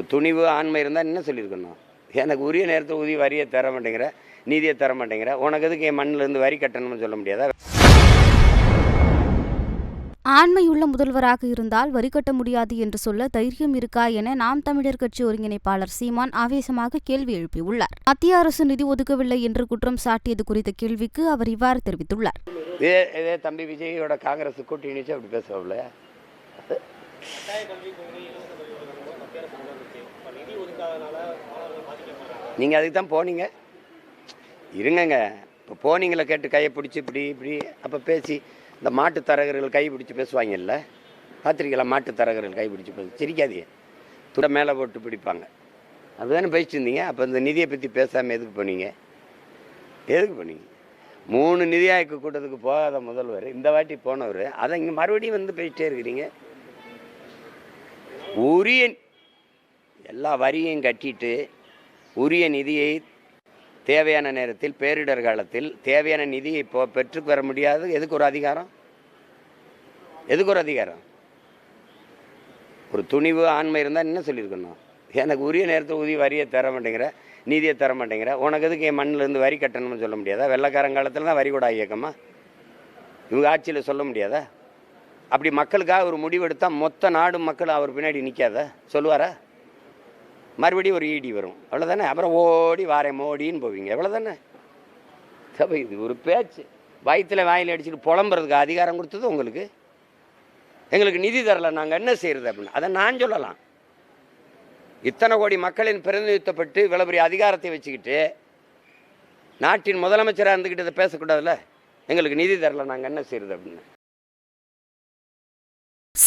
ஒரு துணிவு ஆண்மை இருந்தால் என்ன சொல்லியிருக்கணும்? எனக்கு உரிய நேரத்தில் உதவி வரியை தர மாட்டேங்கிற நீதியை தர மாட்டேங்கிற உனக்கு எதுக்கு என் மண்ணில் இருந்து வரி கட்டணும்னு சொல்ல முடியாதா? ஆண்மையுள்ள முதல்வராக இருந்தால் வரி கட்ட முடியாது என்று சொல்ல தைரியம் இருக்கா என நாம் தமிழர் கட்சி ஒருங்கிணைப்பாளர் சீமான் ஆவேசமாக கேள்வி எழுப்பியுள்ளார். மத்திய அரசு நிதி ஒதுக்கவில்லை என்று குற்றம் சாட்டியது குறித்த கேள்விக்கு அவர் இவ்வாறு தெரிவித்துள்ளார். இதே தம்பி விஜயோட காங்கிரஸ் கூட்டணி அப்படி பேசுவாப்ல? நீங்கள் அதுக்கு தான் போனீங்க. இருங்கங்க. இப்போ போனீங்களே கேட்டு கையை பிடிச்சி இப்படி இப்படி அப்போ பேசி இந்த மாட்டு தரகர்கள் கை பிடிச்சி பேசுவாங்கல்ல? பார்த்துருக்கீங்களா மாட்டு தரகர்கள் கை பிடிச்சி பேச சிரிக்காதீங்க. துட மேலே போட்டு பிடிப்பாங்க. அதுதானே பேசிட்டு இருந்தீங்க? அப்போ இந்த நிதியை பற்றி பேசாமல் எதுக்கு போனீங்க? எதுக்கு போனீங்க? மூணு நிதி ஆய்வு கூட்டத்துக்கு போகாத முதல்வர் இந்த வாட்டி போனவர். அதை இங்கே மறுபடியும் வந்து பேசிட்டே இருக்கிறீங்க. உரிய எல்லா வரியும் கட்டிட்டு உரிய நிதியை தேவையான நேரத்தில் பேரிடர் காலத்தில் தேவையான நிதியை இப்போ பெற்று பெற முடியாது. எதுக்கு ஒரு அதிகாரம்? எதுக்கு ஒரு அதிகாரம்? ஒரு துணிவு ஆண்மை இருந்தால் என்ன சொல்லியிருக்கணும்? எனக்கு உரிய நேரத்தில் உதவி வரியை தர மாட்டேங்கிற நீதியை தர மாட்டேங்கிற உனக்கு எதுக்கு என் மண்ணிலேருந்து வரி கட்டணும்னு சொல்ல முடியாதா? வெள்ளக்காரங்காலத்தில் தான் வரி கூட இயக்கமா? இவங்க ஆட்சியில் சொல்ல முடியாதா? அப்படி மக்களுக்காக ஒரு முடிவெடுத்தால் மொத்த நாடு மக்கள் அவர் பின்னாடி நிற்காத சொல்லுவாரா? மறுபடியும் ஒரு ஈடி வரும். அவ்வளோதானே அப்புறம் ஓடி வாரேன் மோடின்னு போவீங்க. எவ்வளோதானே சபை இது ஒரு பேச்சு. வயிற்றுல வாயில் அடிச்சுட்டு புலம்புறதுக்கு அதிகாரம் கொடுத்தது உங்களுக்கு? எங்களுக்கு நிதி தரல நாங்கள் என்ன செய்கிறது அப்படின்னு. அதை நான் சொல்லலாம். இத்தனை கோடி மக்களின் பிரதிநிதித்துவப்பட்டு இவ்வளோ பெரிய அதிகாரத்தை வச்சுக்கிட்டு நாட்டின் முதலமைச்சராக இருந்துக்கிட்டு இதை பேசக்கூடாதுல்ல? எங்களுக்கு நிதி தரல நாங்கள் என்ன செய்கிறது அப்படின்னு.